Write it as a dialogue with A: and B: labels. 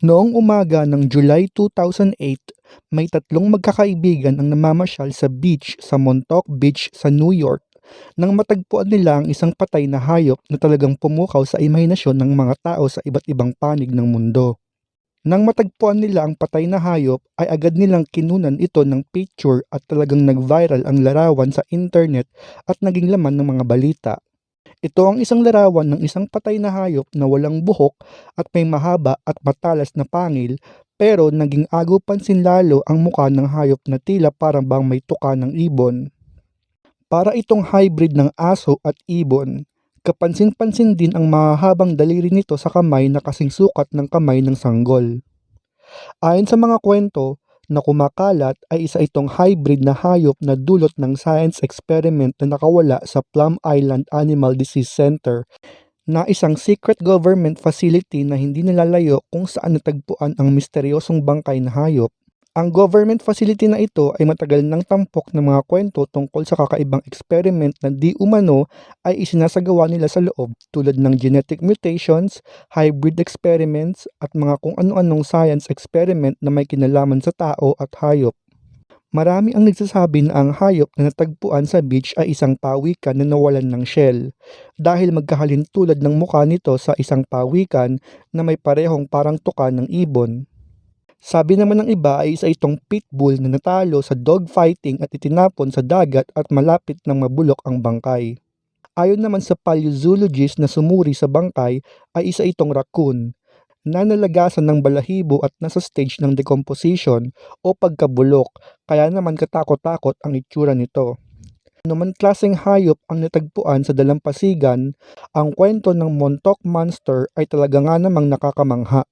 A: Noong umaga ng July 2008, may tatlong magkakaibigan ang namamasyal sa beach sa Montauk Beach sa New York nang matagpuan nila ang isang patay na hayop na talagang pumukaw sa imahinasyon ng mga tao sa iba't ibang panig ng mundo. Nang matagpuan nila ang patay na hayop ay agad nilang kinunan ito ng picture at talagang nag-viral ang larawan sa internet at naging laman ng mga balita. Ito ang isang larawan ng isang patay na hayop na walang buhok at may mahaba at matalas na pangil pero naging agaw pansin lalo ang mukha ng hayop na tila parang bang may tuka ng ibon. Para itong hybrid ng aso at ibon, kapansin-pansin din ang mahahabang daliri nito sa kamay na kasing sukat ng kamay ng sanggol. Ayon sa mga kwento na kumakalat ay isa itong hybrid na hayop na dulot ng science experiment na nakawala sa Plum Island Animal Disease Center na isang secret government facility na hindi nilalayo kung saan natagpuan ang misteryosong bangkay na hayop. Ang government facility na ito ay matagal nang tampok ng mga kwento tungkol sa kakaibang experiment na di umano ay isinasagawa nila sa loob tulad ng genetic mutations, hybrid experiments at mga kung ano-anong science experiment na may kinalaman sa tao at hayop. Marami ang nagsasabi na ang hayop na natagpuan sa beach ay isang pawikan na nawalan ng shell dahil magkahalin tulad ng mukha nito sa isang pawikan na may parehong parang tuka ng ibon. Sabi naman ng iba ay isa itong pitbull na natalo sa dogfighting at itinapon sa dagat at malapit nang mabulok ang bangkay. Ayon naman sa paleozoologist na sumuri sa bangkay ay isa itong raccoon na nalagasan ng balahibo at nasa stage ng decomposition o pagkabulok kaya naman katakot-takot ang itsura nito. Naman klaseng hayop ang natagpuan sa dalampasigan, ang kwento ng Montauk Monster ay talaga nga namang nakakamangha.